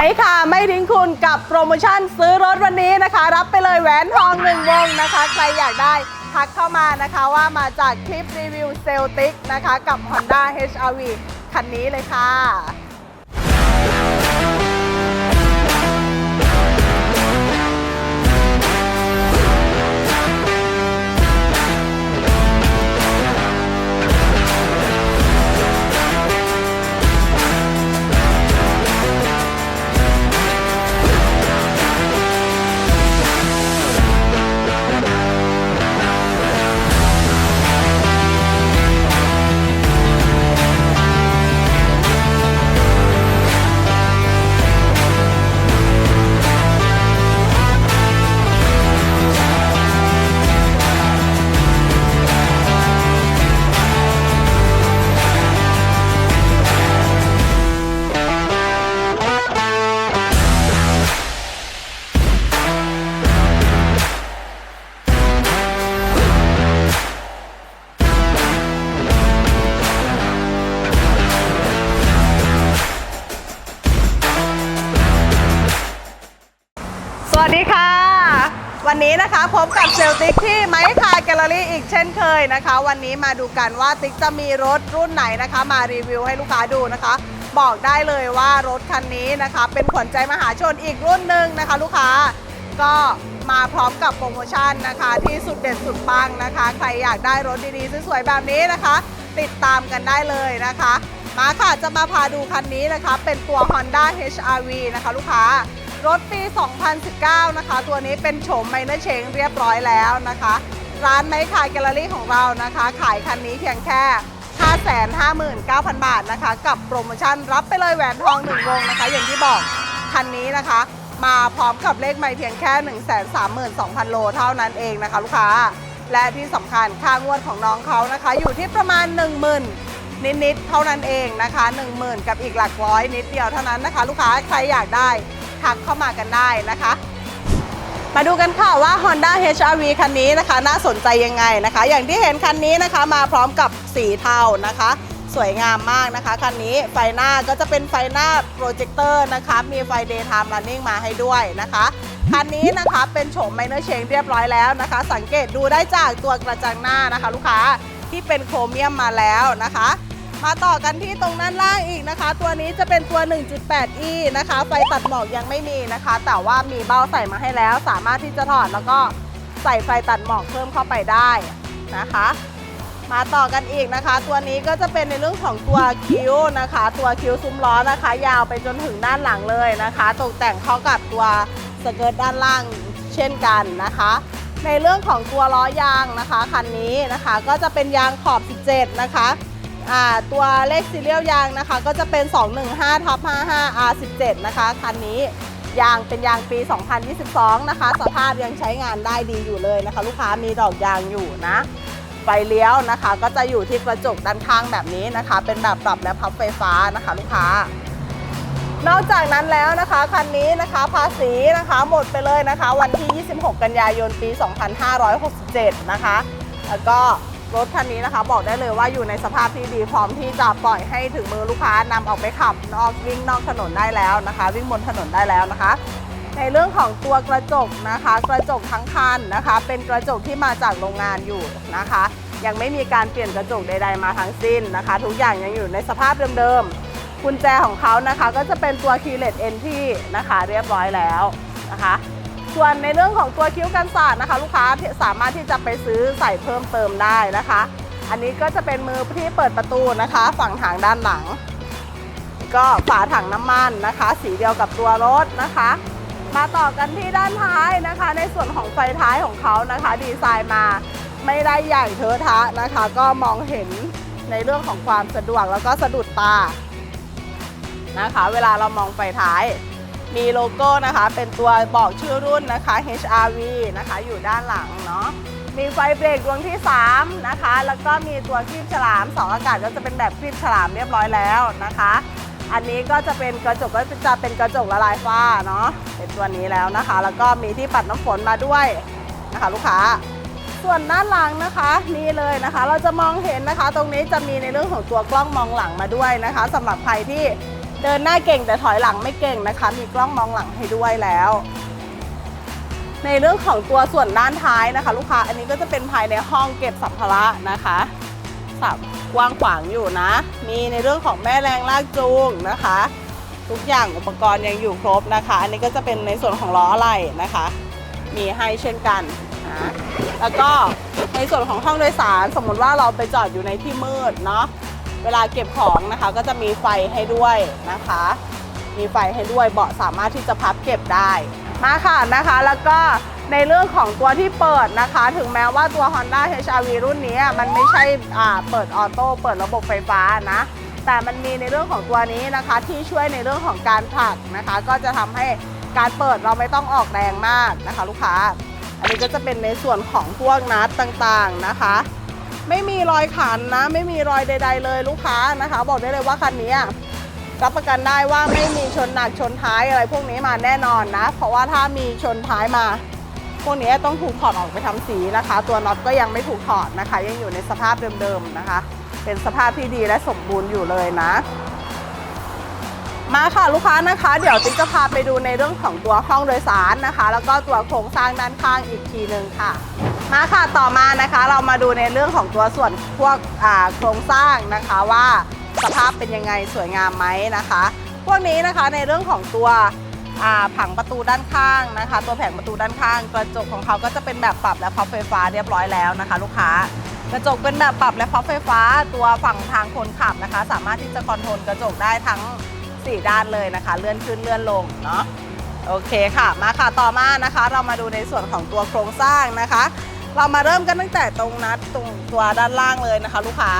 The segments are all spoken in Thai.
ไม่ค่ะ ไม่ทิ้งคุณกับโปรโมชั่นซื้อรถวันนี้นะคะ รับไปเลยแหวนทองหนึ่งวงนะคะ ใครอยากได้ทักเข้ามานะคะว่ามาจากคลิปรีวิวเซลติกนะคะ กับ Honda HRV คันนี้เลยค่ะ ยนะคะ วันนี้มาดูกันว่าติ๊กจะมีรถรุ่นไหนนะคะ มารีวิวให้ลูกค้าดูนะคะ บอกได้เลยว่ารถคันนี้นะคะ เป็นขวัญใจมหาชนอีกรุ่นหนึ่งนะคะ ลูกค้าก็มาพร้อมกับโปรโมชั่นนะคะ ที่สุดเด็ดสุดปังนะคะ ใครอยากได้รถดีๆสวยๆแบบนี้นะคะ ติดตามกันได้เลยนะคะ มาค่ะจะมาพาดูคันนี้นะคะ เป็นตัว Honda HRV นะคะ ลูกค้ารถปี 2019 นะคะ ตัวนี้เป็นโฉมไมเนอร์เชงเรียบร้อยแล้วนะคะ ร้านไม้ขายแกลเลอรี่ของเรานะคะ ขายคันนี้เพียงแค่ 559,000 บาทนะคะ กับโปรโมชั่นรับไปเลยแหวนทอง1วงนะคะ อย่างที่บอกคันนี้นะคะ มาพร้อมกับเลขไม่เพียงแค่ 132,000 โลเท่านั้นเองนะคะ ลูกค้า และที่สำคัญค่างวดของน้องเขานะคะ อยู่ที่ประมาณ 10,000นิดๆ เท่านั้นเองนะคะ 10,000 กับอีกหลักร้อยนิดเดียวเท่านั้นนะคะ ลูกค้าใครอยากได้ทักเข้ามากันได้นะคะ มาดูกันค่ะว่า Honda HRV คันนี้นะคะ น่าสนใจยังไงนะคะ อย่างที่เห็นคันนี้นะคะมาพร้อมกับสีเทานะคะ สวยงามมากนะคะคันนี้ไฟหน้าก็จะเป็นไฟหน้าโปรเจคเตอร์นะคะ มีไฟ Daytime Running มาให้ด้วยนะคะคันนี้นะคะเป็นโฉม Minor Change เรียบร้อยแล้วนะคะ สังเกตดูได้จากตัวกระจังหน้านะคะ ลูกค้าที่เป็นโครเมียมมาแล้วนะคะ มาต่อกันที่ตรงด้านล่างอีกนะคะ ตัวนี้จะเป็นตัว 1.8e นะคะ ไฟตัดหมอกยังไม่มีนะคะ แต่ว่ามีเบ้าใส่มาให้แล้ว สามารถที่จะถอดแล้วก็ใส่ไฟตัดหมอกเพิ่มเข้าไปได้นะคะ มาต่อกันอีกนะคะ ตัวนี้ก็จะเป็นในเรื่องของตัวคิ้วนะคะ ตัวคิ้วซุ้มล้อนะคะ ยาวไปจนถึงด้านหลังเลยนะคะ ตกแต่งเข้ากับตัวสเกิร์ตด้านล่างเช่นกันนะคะในเรื่องของตัวล้อยางนะคะคันนี้นะคะ ก็จะเป็นยางขอบ 17 นะคะ อ่าตัวเลขซีเรียลยางนะคะ ก็จะเป็น 215ทับ55 R17 นะคะคันนี้ยางเป็นยางปี 2022 นะคะ สภาพยังใช้งานได้ดีอยู่เลยนะคะ ลูกค้ามีดอกยางอยู่นะ ไฟเลี้ยวนะคะ ก็จะอยู่ที่กระจกด้านข้างแบบนี้นะคะ เป็นแบบปรับและพับไฟฟ้านะคะ ลูกค้านอกจากนั้นแล้วนะคะคันนี้นะคะภาษีนะคะหมดไปเลยนะคะ วันที่ 26 กันยายนปี 2567 นะคะ แล้วก็ รถคันนี้นะคะ บอกได้เลยว่าอยู่ในสภาพที่ดีพร้อมที่จะปล่อยให้ถึงมือลูกค้านำออกไปขับนอกวิ่งนอกถนนได้แล้วนะคะ วิ่งบนถนนได้แล้วนะคะ ในเรื่องของตัวกระจกนะคะ กระจกทั้งคันนะคะ เป็นกระจกที่มาจากโรงงานอยู่นะคะ ยังไม่มีการเปลี่ยนกระจกใด ๆ มาทั้งสิ้นนะคะ ทุกอย่างยังอยู่ในสภาพเดิมๆกุญแจของเขานะคะ ก็จะเป็นตัว keyless entry นะคะ เรียบร้อยแล้วนะคะ ส่วนในเรื่องของตัวคิ้วกันศาสตร์นะคะ ลูกค้าสามารถที่จะไปซื้อใส่เพิ่มเติมได้นะคะ อันนี้ก็จะเป็นมือที่เปิดประตูนะคะ ฝั่งทางด้านหลัง ก็ฝาถังน้ำมันนะคะ สีเดียวกับตัวรถนะคะ มาต่อกันที่ด้านท้ายนะคะ ในส่วนของไฟท้ายของเขานะคะ ดีไซน์มาไม่ได้ใหญ่เทอะทะนะคะ ก็มองเห็นในเรื่องของความสะดวกแล้วก็สะดุดตานะคะ เวลาเรามองไฟท้าย มีโลโก้นะคะ เป็นตัวบอกชื่อรุ่นนะคะ HRV นะคะ อยู่ด้านหลังเนาะมีไฟเบรกดวงที่ 3 นะคะ แล้วก็มีตัวครีบฉลามเสาอากาศก็จะเป็นแบบครีบฉลามเรียบร้อยแล้วนะคะ อันนี้ก็จะเป็นกระจกก็จะเป็นกระจกละลายฝ้าเนาะเป็นตัวนี้แล้วนะคะ แล้วก็มีที่ปัดน้ำฝนมาด้วยนะคะ ลูกค้า ส่วนด้านหลังนะคะนี่เลยนะคะ เราจะมองเห็นนะคะ ตรงนี้จะมีในเรื่องของตัวกล้องมองหลังมาด้วยนะคะสำหรับใครที่ เดินหน้าเก่งแต่ถอยหลังไม่เก่งนะคะ มีกล้องมองหลังให้ด้วยแล้ว ในเรื่องของตัวส่วนด้านท้ายนะคะ ลูกค้าอันนี้ก็จะเป็นภายในห้องเก็บสัมภาระนะคะสับกว้างขวางอยู่นะ มีในเรื่องของแม่แรงลากจูงนะคะ ทุกอย่างอุปกรณ์ยังอยู่ครบนะคะ อันนี้ก็จะเป็นในส่วนของล้ออะไหล่นะคะ มีให้เช่นกันนะแล้วก็ในส่วนของห้องโดยสาร สมมติว่าเราไปจอดอยู่ในที่มืดเนาะ เวลาเก็บของนะคะก็จะมีไฟให้ด้วยนะคะ มีไฟให้ด้วยเบาะสามารถที่จะพับเก็บได้มาค่ะนะคะ แล้วก็ในเรื่องของตัวที่เปิดนะคะ ถึงแม้ว่าตัว Honda HR-V รุ่นนี้มันไม่ใช่อ่าเปิดออโต้เปิดระบบไฟฟ้านะแต่มันมีในเรื่องของตัวนี้นะคะ ที่ช่วยในเรื่องของการผลักนะคะ ก็จะทำให้การเปิดเราไม่ต้องออกแรงมากนะคะ ลูกค้า อันนี้ก็จะเป็นในส่วนของพวกนัดต่างๆนะคะ ไม่มีรอยขันนะ ไม่มีรอยใด ๆ เลยลูกค้านะคะ บอกได้เลยว่าคันนี้รับประกันได้ว่าไม่มีชนหนักชนท้ายอะไรพวกนี้มาแน่นอนนะ เพราะว่าถ้ามีชนท้ายมา พวกนี้ต้องถูกถอดออกไปทำสีนะคะ ตัวน็อตก็ยังไม่ถูกถอดนะคะ ยังอยู่ในสภาพเดิมๆนะคะ เป็นสภาพที่ดีและสมบูรณ์อยู่เลยนะ มาค่ะลูกค้านะคะ เดี๋ยวติ๊กจะพาไปดูในเรื่องของตัวห้องโดยสารนะคะ แล้วก็ตัวโครงสร้างด้านข้างอีกทีหนึ่งค่ะ มาค่ะต่อมานะคะเรามาดูในเรื่องของตัวส่วนพวกโครงสร้างนะคะว่าสภาพเป็นยังไงสวยงามไหมนะคะ พวกนี้นะคะในเรื่องของตัวผังประตูด้านข้างนะคะ ตัวแผงประตูด้านข้าง กระจกของเขาก็จะเป็นแบบปรับและพับไฟฟ้าเรียบร้อยแล้วนะคะ ลูกค้ากระจกเป็นแบบปรับและพับไฟฟ้าตัวฝั่งทางคนขับนะคะ สามารถที่จะคอนโทรลกระจกได้ทั้ง 4 ด้านเลยนะคะ เลื่อนขึ้นเลื่อนลงเนาะโอเคค่ะมาค่ะต่อมานะคะ เรามาดูในส่วนของตัวโครงสร้างนะคะ เรามาเริ่มกันตั้งแต่ตรงนัดตรงตัวด้านล่างเลยนะคะ ลูกค้า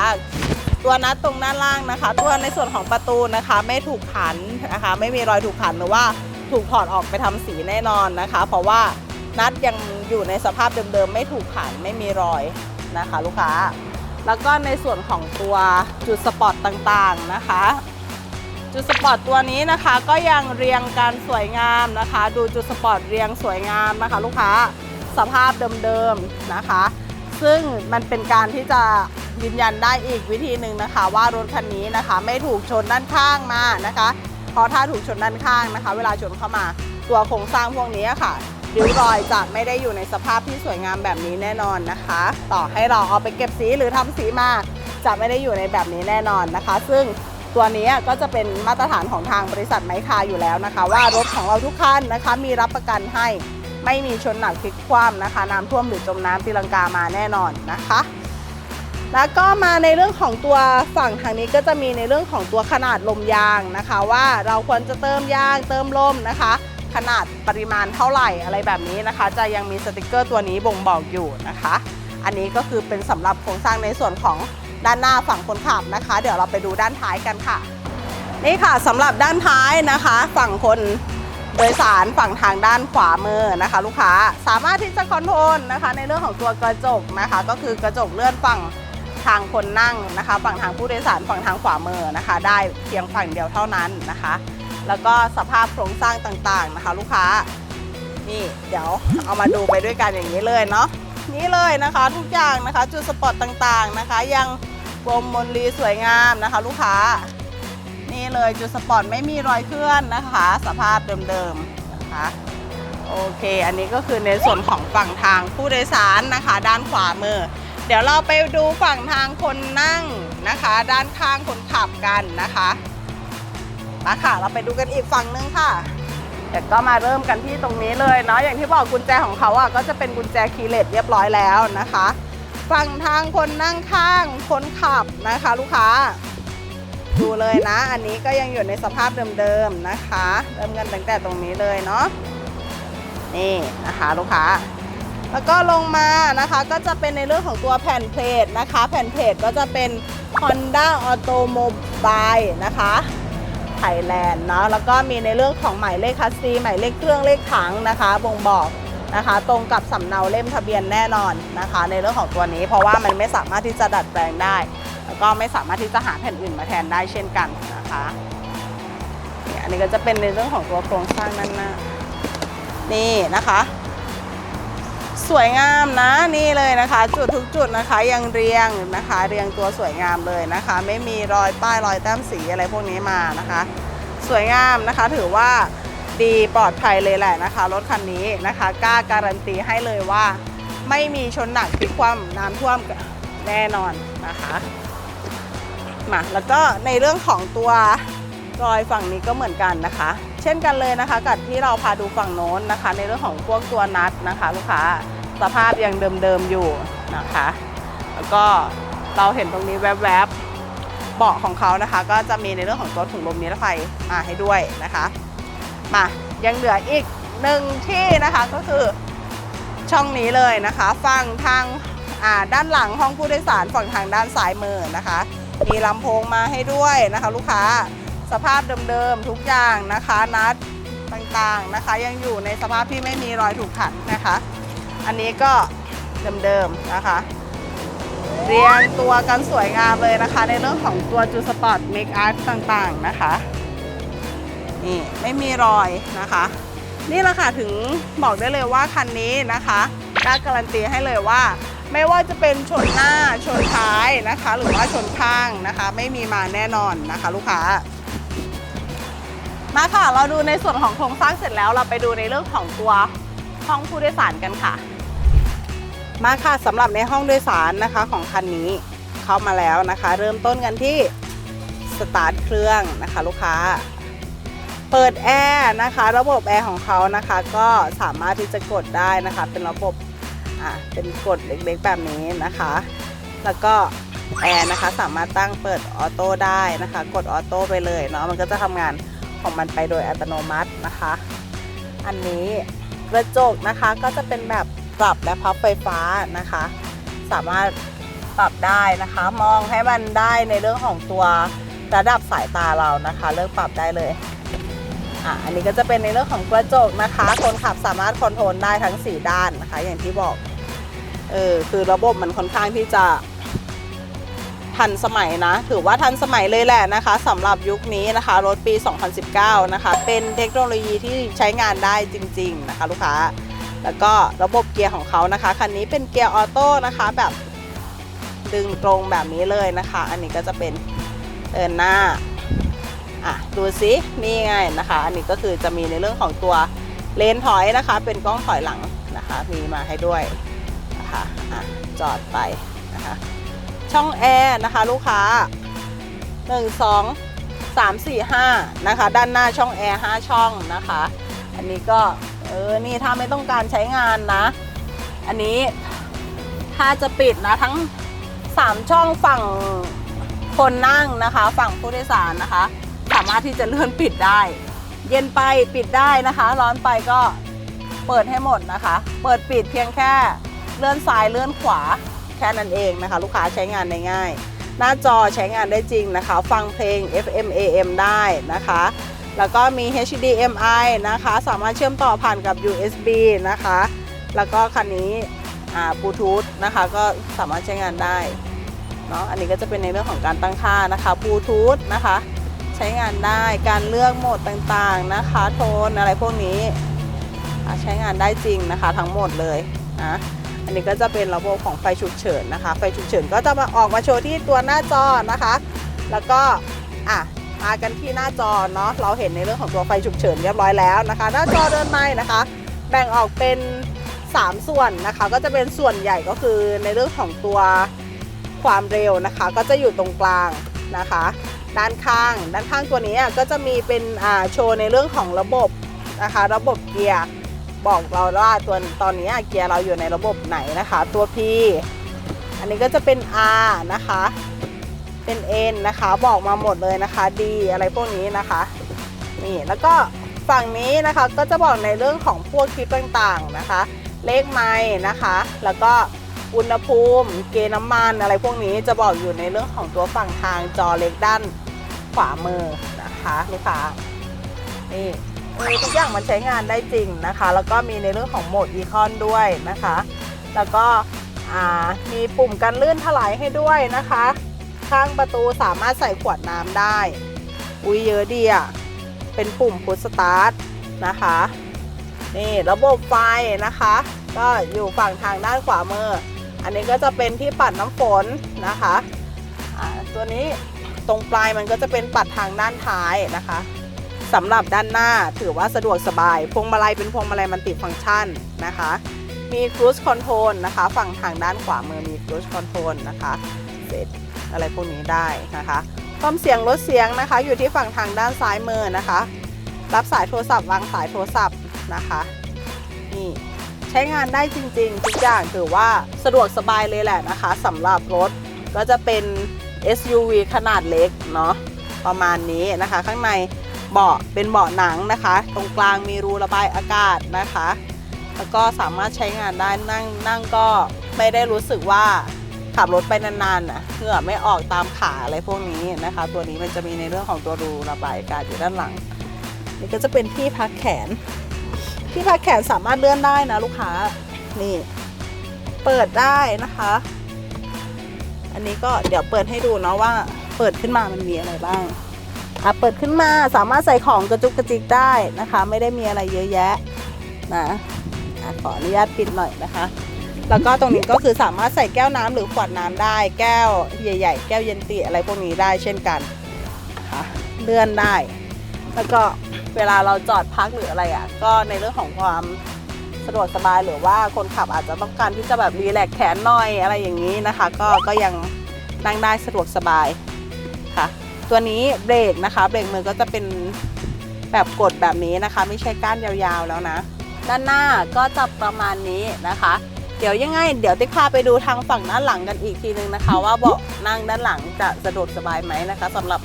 ตัวนัดตรงด้านล่างนะคะ ตัวในส่วนของประตูนะคะ ไม่ถูกขันนะคะ ไม่มีรอยถูกขันหรือว่าถูกถอดออกไปทำสีแน่นอนนะคะ เพราะว่านัดยังอยู่ในสภาพเดิมๆไม่ถูกขันไม่มีรอยนะคะ ลูกค้า แล้วก็ในส่วนของตัวจุดสปอตต่างๆนะคะจุดสปอร์ตตัวนี้นะคะก็ยังเรียงกันสวยงามนะคะ ดูจุดสปอร์ตเรียงสวยงามนะคะ ลูกค้า สภาพเดิมๆนะคะ ซึ่งมันเป็นการที่จะยืนยันได้อีกวิธีหนึ่งนะคะ ว่ารถคันนี้นะคะ ไม่ถูกชนด้านข้างมานะคะเพราะถ้าถูกชนด้านข้างนะคะ เวลาชนเข้ามาตัวโครงสร้างพวกนี้ค่ะริ้วรอยจะไม่ได้อยู่ในสภาพที่สวยงามแบบนี้แน่นอนนะคะ ต่อให้เราเอาไปเก็บสีหรือทำสีมาจะไม่ได้อยู่ในแบบนี้แน่นอนนะคะ ซึ่งตัวนี้ก็จะเป็นมาตรฐานของทางบริษัทไมคาอยู่แล้วนะคะ ว่ารถของเราทุกคันนะคะ มีรับประกันให้ ไม่มีชนหนักพลิกคว่ำนะคะ น้ำท่วมหรือจมน้ำตีลังกามาแน่นอนนะคะ แล้วก็มาในเรื่องของตัวฝั่งทางนี้ก็จะมีในเรื่องของตัวขนาดลมยางนะคะ ว่าเราควรจะเติมยางเติมลมนะคะ ขนาดปริมาณเท่าไหร่อะไรแบบนี้นะคะ จะยังมีสติกเกอร์ตัวนี้บ่งบอกอยู่นะคะ อันนี้ก็คือเป็นสำหรับโครงสร้างในส่วนของด้านหน้าฝั่งคนขับนะคะ เดี๋ยวเราไปดูด้านท้ายกันค่ะ นี่ค่ะสำหรับด้านท้ายนะคะ ฝั่งคน โดยสารฝั่งทางด้านขวามือนะคะ ลูกค้าสามารถที่จะคอนโทรลนะคะ ในเรื่องของตัวกระจกนะคะ ก็คือกระจกเลื่อนฝั่งทางคนนั่งนะคะ ฝั่งทางผู้โดยสารฝั่งทางขวามือนะคะ ได้เพียงฝั่งเดียวเท่านั้นนะคะ แล้วก็สภาพโครงสร้างต่างๆนะคะ ลูกค้านี่เดี๋ยวเอามาดูไปด้วยกันอย่างนี้เลยเนาะนี่เลยนะคะทุกอย่างนะคะ จุดสปอตต่างๆนะคะ ยังกลมมนรีสวยงามนะคะ ลูกค้า นี่เลยจุดสปอร์ตไม่มีรอยเคลื่อนนะคะ สภาพเดิมๆนะคะโอเค อันนี้ก็คือในส่วนของฝั่งทางผู้โดยสารนะคะ ด้านขวามือ เดี๋ยวเราไปดูฝั่งทางคนนั่งนะคะ ด้านข้างคนขับกันนะคะมาค่ะ เราไปดูกันอีกฝั่งนึงค่ะเดี๋ยวก็มาเริ่มกันที่ตรงนี้เลยเนาะอย่างที่บอกกุญแจของเขาอะก็จะเป็นกุญแจคีย์เลสเรียบร้อยแล้วนะคะ ฝั่งทางคนนั่งข้างคนขับนะคะ ลูกค้า ดูเลยนะ อันนี้ก็ยังอยู่ในสภาพเดิมๆนะคะ เริ่มกันตั้งแต่ตรงนี้เลยเนาะนี่นะคะลูกค้า แล้วก็ลงมานะคะก็จะเป็นในเรื่องของตัวแผ่นเพลทนะคะ แผ่นเพลทก็จะเป็น Honda Automobile นะคะไทยแลนด์เนาะแล้วก็มีในเรื่องของหมายเลขคัสซีหมายเลขเครื่องเลขถังนะคะบ่งบอกนะคะ ตรงกับสำเนาเล่มทะเบียนแน่นอนนะคะ ในเรื่องของตัวนี้เพราะว่ามันไม่สามารถที่จะดัดแปลงได้ ก็ไม่สามารถที่จะหาแผ่นอื่นมาแทนได้เช่นกันนะคะเนี่ยอันนี้ก็จะเป็นในเรื่องของตัวโครงสร้างนั่นนะนี่นะคะ สวยงามนะนี่เลยนะคะ จุดทุกจุดนะคะยังเรียงนะคะ เรียงตัวสวยงามเลยนะคะ ไม่มีรอยป้ายรอยแต้มสีอะไรพวกนี้มานะคะ สวยงามนะคะถือว่าดีปลอดภัยเลยแหละนะคะ รถคันนี้นะคะกล้าการันตีให้เลยว่า ไม่มีชนหนักพลิกคว่ำน้ำท่วมแน่นอนนะคะ มาแล้วก็ในเรื่องของตัวรอยฝั่งนี้ก็เหมือนกันนะคะ เช่นกันเลยนะคะ กับที่เราพาดูฝั่งโน้นนะคะ ในเรื่องของพวกตัวนัดนะคะ ลูกค้าสภาพยังเดิมๆอยู่นะคะ แล้วก็เราเห็นตรงนี้แวบๆเบาะของเขานะคะ ก็จะมีในเรื่องของตัวถุงลมนิรภัยมาให้ด้วยนะคะมายังเหลืออีกหนึ่งที่นะคะก็คือช่องนี้เลยนะคะ ฝั่งทางด้านหลังห้องผู้โดยสารฝั่งทางด้านซ้ายมือนะคะ มีลำโพงมาให้ด้วยนะคะ ลูกค้าสภาพเดิมๆทุกอย่างนะคะ นัดต่างๆนะคะ ยังอยู่ในสภาพที่ไม่มีรอยถูกขัดนะคะ อันนี้ก็เดิมๆนะคะ เรียงตัวกันสวยงามเลยนะคะ ในเรื่องของตัวจูสปอร์ตเมคอาร์ตต่างๆนะคะนี่ไม่มีรอยนะคะ นี่แหละค่ะถึงบอกได้เลยว่าคันนี้นะคะกล้การันตีให้เลยว่า ไม่ว่าจะเป็นชนหน้าชนท้ายนะคะ หรือว่าชนข้างนะคะ ไม่มีมาแน่นอนนะคะ ลูกค้ามาค่ะ เราดูในส่วนของโครงสร้างเสร็จแล้วเราไปดูในเรื่องของตัวห้องผู้โดยสารกันค่ะ มาค่ะสำหรับในห้องโดยสารนะคะของคันนี้เข้ามาแล้วนะคะ เริ่มต้นกันที่สตาร์ทเครื่องนะคะ ลูกค้า เปิดแอร์นะคะ ระบบแอร์ของเขานะคะ ก็สามารถที่จะกดได้นะคะ เป็นระบบ อ่าเป็นกดเล็กๆแบบนี้นะคะ แล้วก็แอร์นะคะสามารถตั้งเปิดออโต้ได้นะคะ กดออโต้ไปเลยเนาะมันก็จะทำงานของมันไปโดยอัตโนมัตินะคะ อันนี้กระจกนะคะก็จะเป็นแบบปรับและพับไฟฟ้านะคะ สามารถปรับได้นะคะ มองให้มันได้ในเรื่องของตัวระดับสายตาเรานะคะ เลือกปรับได้เลยอะอันนี้ก็จะเป็นในเรื่องของกระจกนะคะ คนขับสามารถคอนโทรลได้ทั้ง 4 ด้านนะคะ อย่างที่บอก เออคือระบบมันค่อนข้างที่จะทันสมัยนะ ถือว่าทันสมัยเลยแหละนะคะสำหรับยุคนี้นะคะ รถปี 2019 นะคะ เป็นเทคโนโลยีที่ใช้งานได้จริง ๆ นะคะ ลูกค้า แล้วก็ระบบเกียร์ของเขานะคะ คันนี้เป็นเกียร์ออโต้นะคะแบบดึงตรงแบบนี้เลยนะคะ อันนี้ก็จะเป็นเดินหน้าอะดูซินี่ไงนะคะ อันนี้ก็คือจะมีในเรื่องของตัวเลนถอยนะคะ เป็นกล้องถอยหลังนะคะ มีมาให้ด้วย นะคะอะจอดไปนะคะช่องแอร์นะคะลูกค้า 1 2 3 4 5นะคะด้านหน้าช่องแอร์5ช่องนะคะ อันนี้ก็เออนี่ถ้าไม่ต้องการใช้งานนะ อันนี้ถ้าจะปิดนะทั้ง 3 ช่องฝั่งคนนั่งนะคะ ฝั่งผู้โดยสารนะคะ สามารถที่จะเลื่อนปิดได้ เย็นไปปิดได้นะคะ ร้อนไปก็เปิดให้หมดนะคะ เปิดปิดเพียงแค่ เลื่อนซ้ายเลื่อนขวาแค่นั้นเองนะคะ ลูกค้าใช้งานได้ง่าย หน้าจอใช้งานได้จริงนะคะ ฟังเพลง FM AM ได้นะคะ แล้วก็มี HDMI นะคะ สามารถเชื่อมต่อผ่านกับ USB นะคะ แล้วก็คันนี้อ่าบลูทูธนะคะก็สามารถใช้งานได้เนาะอันนี้ก็จะเป็นในเรื่องของการตั้งค่านะคะบลูทูธนะคะใช้งานได้การเลือกโหมดต่างๆนะคะ โทนอะไรพวกนี้ใช้งานได้จริงนะคะทั้งหมดเลยนะ อันนี้ก็จะเป็นระบบของไฟฉุกเฉินนะคะ ไฟฉุกเฉินก็จะมาออกมาโชว์ที่ตัวหน้าจอนะคะ แล้วก็อะมากันที่หน้าจอเนาะเราเห็นในเรื่องของตัวไฟฉุกเฉินเรียบร้อยแล้วนะคะ หน้าจอเดินไม้นะคะ แบ่งออกเป็น 3 ส่วนนะคะ ก็จะเป็นส่วนใหญ่ก็คือในเรื่องของตัวความเร็วนะคะ ก็จะอยู่ตรงกลางนะคะ ด้านข้าง ด้านข้างตัวนี้อะก็จะมีเป็นโชว์ในเรื่องของระบบนะคะ ระบบเกียร์ บอกเราว่าตัวตอนนี้เกียร์เราอยู่ในระบบไหนนะคะ ตัว P อันนี้ก็จะเป็น R นะคะ เป็น N นะคะบอกมาหมดเลยนะคะ D อะไรพวกนี้นะคะนี่แล้วก็ฝั่งนี้นะคะก็จะบอกในเรื่องของพวกคลิปต่างๆนะคะ เลขไม้นะคะ แล้วก็อุณหภูมิ เกณฑ์น้ำมันอะไรพวกนี้จะบอกอยู่ในเรื่องของตัวฝั่งทางจอเล็กด้านขวามือนะคะลูกค้านี่ เออทุกอย่างมันใช้งานได้จริงนะคะ แล้วก็มีในเรื่องของโหมดอีคอนด้วยนะคะ แล้วก็มีปุ่มกันลื่นถลายให้ด้วยนะคะ ข้างประตูสามารถใส่ขวดน้ำได้ อุ้ยเยอะดีอะเป็นปุ่มพุชสตาร์ทนะคะ นี่ระบบไฟนะคะ ก็อยู่ฝั่งทางด้านขวามือ อันนี้ก็จะเป็นที่ปัดน้ำฝนนะคะอ่าตัวนี้ตรงปลายมันก็จะเป็นปัดทางด้านท้ายนะคะ สำหรับด้านหน้าถือว่าสะดวกสบาย พวงมาลัยเป็นพวงมาลัยมันติฟังก์ชันนะคะ มี cruise control นะคะ ฝั่งทางด้านขวามือมี cruise control นะคะเสร็จอะไรพวกนี้ได้นะคะความเสียงลดเสียงนะคะ อยู่ที่ฝั่งทางด้านซ้ายมือนะคะ รับสายโทรศัพท์วางสายโทรศัพท์นะคะนี่ใช้งานได้จริงๆ ทุกอย่างถือว่าสะดวกสบายเลยแหละนะคะสำหรับรถก็จะเป็น SUV ขนาดเล็กเนาะประมาณนี้นะคะ ข้างใน เบาะเป็นเบาะหนังนะคะ ตรงกลางมีรูระบายอากาศนะคะ แล้วก็สามารถใช้งานได้นั่งนั่งก็ไม่ได้รู้สึกว่าขับรถไปนานๆนะเหงื่อไม่ออกตามขาอะไรพวกนี้นะคะ ตัวนี้มันจะมีในเรื่องของตัวรูระบายอากาศอยู่ด้านหลัง นี่ก็จะเป็นที่พักแขน ที่พักแขนสามารถเลื่อนได้นะลูกค้านี่เปิดได้นะคะ อันนี้ก็เดี๋ยวเปิดให้ดูเนาะว่าเปิดขึ้นมามันมีอะไรบ้าง อะเปิดขึ้นมาสามารถใส่ของกระจุกกระจิกได้นะคะ ไม่ได้มีอะไรเยอะแยะนะอะขออนุญาตปิดหน่อยนะคะ แล้วก็ตรงนี้ก็คือสามารถใส่แก้วน้ำหรือขวดน้ำได้ แก้วใหญ่ ๆ แก้วเย็นตีอะไรพวกนี้ได้เช่นกันนะคะเลื่อนได้ แล้วก็เวลาเราจอดพักหรืออะไรอะ ก็ในเรื่องของความสะดวกสบายหรือว่าคนขับอาจจะต้องการที่จะแบบรีแลกแขนหน่อยอะไรอย่างนี้นะคะ ก็ก็ยังนั่งได้สะดวกสบายค่ะ ตัวนี้เบรกนะคะเบรกมือก็จะเป็นแบบกดแบบนี้นะคะ ไม่ใช่ก้านยาวๆแล้วนะ ด้านหน้าก็จะประมาณนี้นะคะ เดี๋ยวยังไง เดี๋ยวติ๊กพาไปดูทางฝั่งด้านหลังกันอีกทีนึงนะคะ ว่าเบาะนั่งด้านหลังจะสะดวกสบายไหมนะคะสำหรับ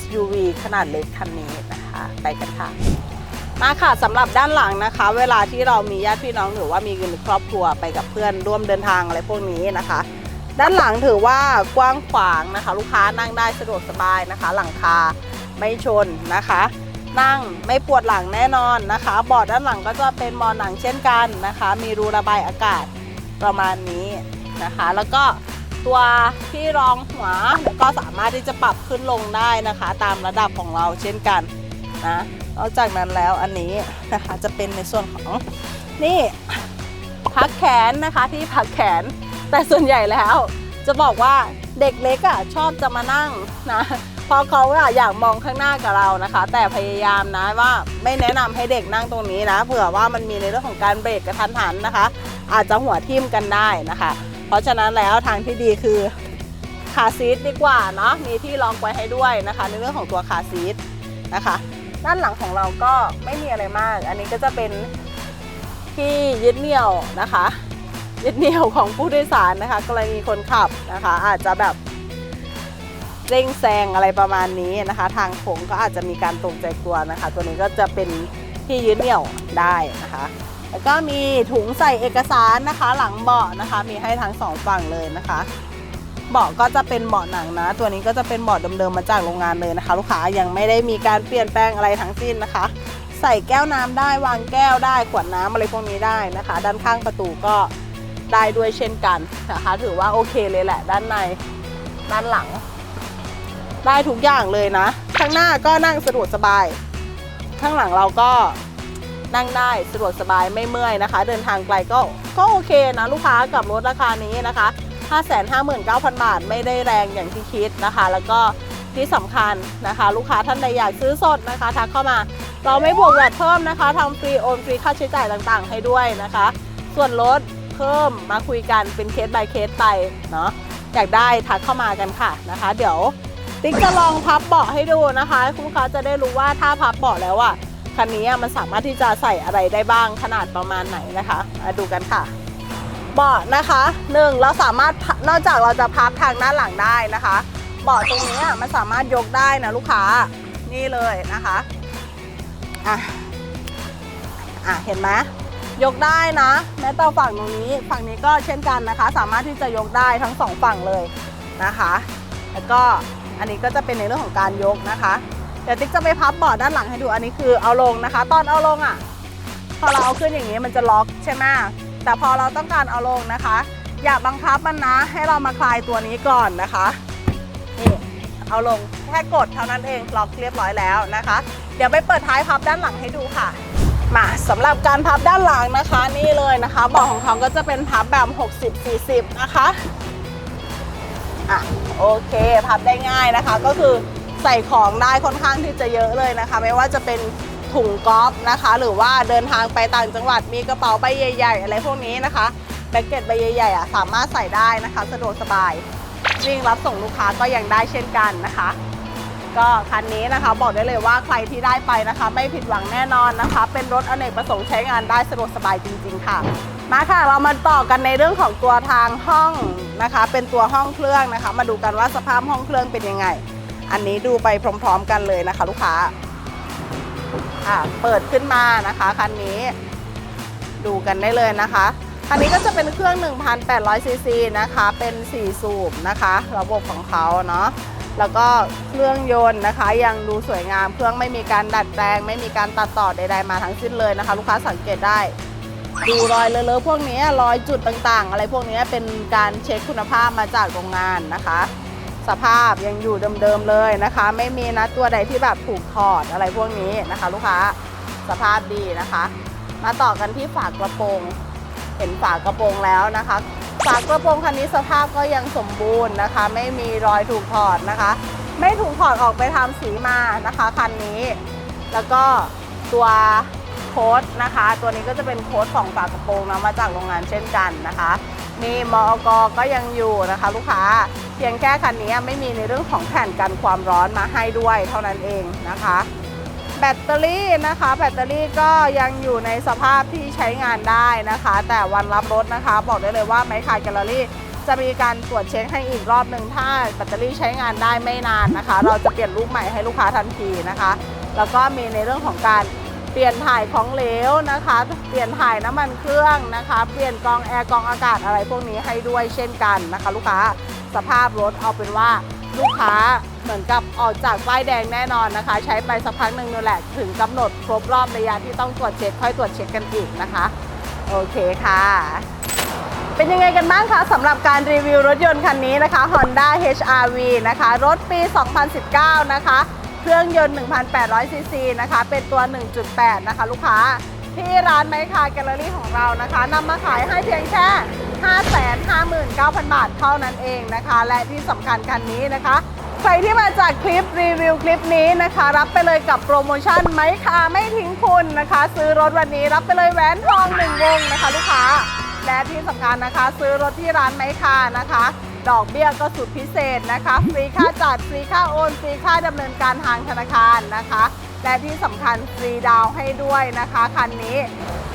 SUV ขนาดเล็กคันนี้นะคะ ไปกันค่ะมาค่ะสำหรับด้านหลังนะคะ เวลาที่เรามีญาติพี่น้องหรือว่ามีครอบครัวไปกับเพื่อนร่วมเดินทางอะไรพวกนี้นะคะ ด้านหลังถือว่ากว้างขวางนะคะ ลูกค้านั่งได้สะดวกสบายนะคะ หลังคาไม่ชนนะคะ นั่งไม่ปวดหลังแน่นอนนะคะเบาะด้านหลังก็จะเป็นเบาะหนังเช่นกันนะคะ มีรูระบายอากาศประมาณนี้นะคะ แล้วก็ตัวที่รองหัวก็สามารถที่จะปรับขึ้นลงได้นะคะ ตามระดับของเราเช่นกันนะนอกจากนั้นแล้วอันนี้นะคะจะเป็นในส่วนของนี่พักแขนนะคะที่พักแขน แต่ส่วนใหญ่แล้ว จะบอกว่าเด็กเล็กอะชอบจะมานั่งนะเพราะเขาอะอยากมองข้างหน้ากับเรานะคะ แต่พยายามนะว่าไม่แนะนำให้เด็กนั่งตรงนี้นะเผื่อว่ามันมีในเรื่องของการเบรกกระทันหันนะคะ อาจจะหัวทิ่มกันได้นะคะ เพราะฉะนั้นแล้วทางที่ดีคือคาซีทดีกว่าเนาะมีที่รองไว้ให้ด้วยนะคะ ในเรื่องของตัวคาซีทนะคะ ด้านหลังของเราก็ไม่มีอะไรมาก อันนี้ก็จะเป็นที่ยึดเหนี่ยวนะคะ ยึดเหนี่ยวของผู้โดยสารนะคะ กรณีคนขับนะคะ อาจจะแบบเร่งแซงอะไรประมาณนี้นะคะ ทางโค้งก็อาจจะมีการตกใจกลัวนะคะ ตัวนี้ก็จะเป็นที่ยึดเหนี่ยวได้นะคะ แล้วก็มีถุงใส่เอกสารนะคะ หลังเบาะนะคะ มีให้ทั้งสองฝั่งเลยนะคะเบาะก็จะเป็นเบาะหนังนะ ตัวนี้ก็จะเป็นเบาะเดิมๆมาจากโรงงานเลยนะคะ ลูกค้ายังไม่ได้มีการเปลี่ยนแปลงอะไรทั้งสิ้นนะคะ ใส่แก้วน้ำได้วางแก้วได้ขวดน้ำอะไรพวกนี้ได้นะคะ ด้านข้างประตูก็ ได้ด้วยเช่นกันนะคะ ถือว่าโอเคเลยแหละ ด้านใน ด้านหลัง ได้ทุกอย่างเลยนะ ข้างหน้าก็นั่งสะดวกสบาย ข้างหลังเราก็นั่งได้สะดวกสบายไม่เมื่อยนะคะ เดินทางไกลก็ก็โอเคนะลูกค้ากับรถราคานี้นะคะ 559,000 บาทไม่ได้แรงอย่างที่คิดนะคะ แล้วก็ที่สำคัญนะคะ ลูกค้าท่านใดอยากซื้อสดนะคะทักเข้ามาเราไม่บวกแวดเพิ่มนะคะทำฟรีโอนฟรีค่าใช้จ่ายต่างๆ ให้ด้วยนะคะ ส่วนลด เพิ่มมาคุยกันเป็นเคส by เคสไปเนาะอยากได้ทักเข้ามากันค่ะนะคะ เดี๋ยวติ๊กจะลองพับเบาะให้ดูนะคะ คุณลูกค้าจะได้รู้ว่าถ้าพับเบาะแล้วอะคันนี้มันสามารถที่จะใส่อะไรได้บ้างขนาดประมาณไหนนะคะมาดูกันค่ะเบาะนะคะหนึ่งเราสามารถนอกจากเราจะพับทางด้านหลังได้นะคะเบาะตรงนี้มันสามารถยกได้นะลูกค้านี่เลยนะคะอะอะเห็นไหม ยกได้นะแม้แต่ฝั่งตรงนี้ฝั่งนี้ก็เช่นกันนะคะ สามารถที่จะยกได้ทั้งสองฝั่งเลยนะคะ แล้วก็อันนี้ก็จะเป็นในเรื่องของการยกนะคะ เดี๋ยวติ๊กจะไปพับเบาะด้านหลังให้ดูอันนี้คือเอาลงนะคะ ตอนเอาลงอะ พอเราเอาขึ้นอย่างนี้มันจะล็อกใช่ไหมแต่พอเราต้องการเอาลงนะคะ อย่าบังคับมันนะ ให้เรามาคลายตัวนี้ก่อนนะคะนี่เอาลงแค่กดเท่านั้นเองล็อกเรียบร้อยแล้วนะคะ เดี๋ยวไปเปิดท้ายพับด้านหลังให้ดูค่ะ มาสำหรับการพับด้านหลังนะคะนี่เลยนะคะเบาะของเขาก็จะเป็นพับแบบ 60-40 นะคะอะโอเคพับได้ง่ายนะคะ ก็คือใส่ของได้ค่อนข้างที่จะเยอะเลยนะคะ ไม่ว่าจะเป็นถุงกอล์ฟนะคะ หรือว่าเดินทางไปต่างจังหวัดมีกระเป๋าใบใหญ่ ๆ อะไรพวกนี้นะคะแบ็กเก็ตใบใหญ่ๆอะสามารถใส่ได้นะคะ สะดวกสบายวิ่งรับส่งลูกค้าก็ยังได้เช่นกันนะคะ ก็คันนี้นะคะบอกได้เลยว่าใครที่ได้ไปนะคะ ไม่ผิดหวังแน่นอนนะคะ เป็นรถอเนกประสงค์ใช้งานได้สะดวกสบายจริง ๆ ค่ะมาค่ะเรามาต่อกันในเรื่องของตัวทางห้องนะคะ เป็นตัวห้องเครื่องนะคะ มาดูกันว่าสภาพห้องเครื่องเป็นยังไง อันนี้ดูไปพร้อม ๆ กันเลยนะคะ ลูกค้าค่ะเปิดขึ้นมานะคะคันนี้ดูกันได้เลยนะคะคันนี้ก็จะเป็นเครื่อง 1,800ซีซีนะคะ เป็น 4 สูบนะคะ ระบบของเขาเนาะ แล้วก็เครื่องยนต์นะคะ ยังดูสวยงาม เครื่องไม่มีการดัดแปลง ไม่มีการตัดต่อใดๆมาทั้งสิ้นเลยนะคะ ลูกค้าสังเกตได้ ดูรอยเลอะๆพวกนี้รอยจุดต่างๆ อะไรพวกนี้เป็นการเช็คคุณภาพมาจากโรงงานนะคะ สภาพยังอยู่เดิมๆเลยนะคะ ไม่มีนะตัวใดที่แบบถูกถอดอะไรพวกนี้นะคะ ลูกค้าสภาพดีนะคะ มาต่อกันที่ฝากระโปรง เห็นฝากระโปรงแล้วนะคะ ฝากระโปรงคันนี้สภาพก็ยังสมบูรณ์นะคะ ไม่มีรอยถูกถอดนะคะ ไม่ถูกถอดออกไปทำสีมานะคะคันนี้ แล้วก็ตัวโค้ดนะคะ ตัวนี้ก็จะเป็นโค้ดของฝากระโปรงนะมาจากโรงงานเช่นกันนะคะมีมอกก็ยังอยู่นะคะ ลูกค้าเพียงแค่คันนี้ไม่มีในเรื่องของแผ่นกันความร้อนมาให้ด้วยเท่านั้นเองนะคะ แบตเตอรี่นะคะ แบตเตอรี่ก็ยังอยู่ในสภาพที่ใช้งานได้นะคะ แต่วันรับรถนะคะ บอกได้เลยว่าไมค์คาแกลเลอรี่ จะมีการตรวจเช็คให้อีกรอบหนึ่งถ้าแบตเตอรี่ใช้งานได้ไม่นานนะคะ เราจะเปลี่ยนลูกใหม่ให้ลูกค้าทันทีนะคะ แล้วก็มีในเรื่องของการเปลี่ยนถ่ายของเหลวนะคะ เปลี่ยนถ่ายน้ำมันเครื่องนะคะ เปลี่ยนกองแอร์กองอากาศอะไรพวกนี้ให้ด้วยเช่นกันนะคะ ลูกค้าสภาพรถเอาเป็นว่า ลูกค้าเหมือนกับออกจากป้ายแดงแน่นอนนะคะ ใช้ไปสักพักหนึ่งนู่นแหละถึงกำหนดครบรอบระยะที่ต้องตรวจเช็คค่อยตรวจเช็คกันอีกนะคะ โอเคค่ะ เป็นยังไงกันบ้างคะสำหรับการรีวิวรถยนต์คันนี้นะคะ Honda HRV นะคะ รถปี 2019 นะคะ เครื่องยนต์ 1,800 ซีซีนะคะ เป็นตัว 1.8 นะคะ ลูกค้าที่ร้านไมค์คาแกลเลอรี่ของเรานะคะนำมาขายให้เพียงแค่ 559,000 บาทเท่านั้นเองนะคะ และที่สำคัญคันนี้นะคะ ใครที่มาจากคลิปรีวิวคลิปนี้นะคะ รับไปเลยกับโปรโมชั่นไมค์คาไม่ทิ้งคุณนะคะ ซื้อรถวันนี้รับไปเลยแหวนทองหนึ่งวงนะคะลูกค้า และที่สำคัญนะคะ ซื้อรถที่ร้านไมค์คานะคะ ดอกเบี้ยก็สุดพิเศษนะคะ ฟรีค่าจัดฟรีค่าโอนฟรีค่าดำเนินการทางธนาคารนะคะ และที่สำคัญฟรีดาวให้ด้วยนะคะคันนี้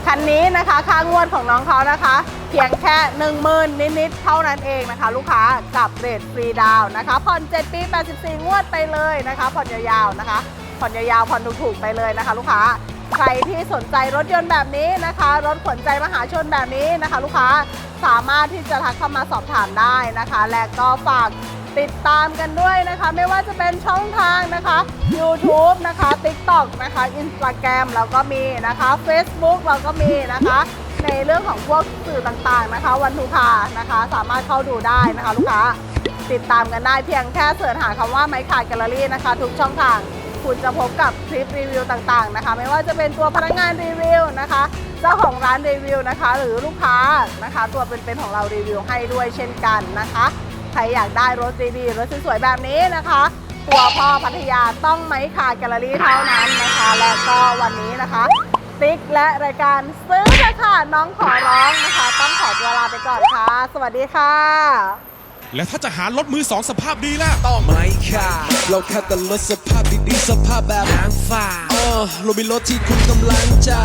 คันนี้นะคะค่างวดของน้องเขานะคะ เพียงแค่1 0,000นิดๆเท่านั้นเองนะคะ ลูกค้ากับเรทฟรีดาวน์นะคะผ่อน7ปี 84 งวดไปเลยนะคะผ่อนยาวๆนะคะ ผ่อนยาวๆผ่อนถูกๆไปเลยนะคะ ลูกค้าใครที่สนใจรถยนต์แบบนี้นะคะ รถขนใจมหาชนแบบนี้นะคะ ลูกค้าสามารถที่จะทักเข้ามาสอบถามได้นะคะ และก็ฝาก ติดตามกันด้วยนะคะ ไม่ว่าจะเป็นช่องทางนะคะ YouTube นะคะ TikTok นะคะ Instagram เราก็มีนะคะ Facebook เราก็มีนะคะ ในเรื่องของพวกสื่อต่างๆนะคะ วันทูพานะคะ สามารถเข้าดูได้นะคะลูกค้าติดตามกันได้เพียงแค่เสิร์ชหาคำว่าไมค์ขาดแกลเลอรี่นะคะ ทุกช่องทางคุณจะพบกับคลิปรีวิวต่างๆนะคะ ไม่ว่าจะเป็นตัวพนักงานรีวิวนะคะเจ้าของร้านรีวิวนะคะ หรือลูกค้านะคะ ตัวเป็นๆของเรารีวิวให้ด้วยเช่นกันนะคะ ใครอยากได้รถดีๆรถสวยๆแบบนี้นะคะตัวพ่อพัทยาต้องไมค์ขาดแกลเลอรี่เท่านั้นนะคะ และก็วันนี้นะคะ ติ๊กและรายการซื้อเถอะค่ะน้องขอร้องนะคะ ต้องขอตัวลาไปก่อนค่ะ สวัสดีค่ะ และถ้าจะหารถมือสองสภาพดีล่ะ ต้องไม่ค่ะ เราแค่แต่รถสภาพดีๆสภาพแบบนางฟ้าเออเรามีรถที่คุณกำลังจะ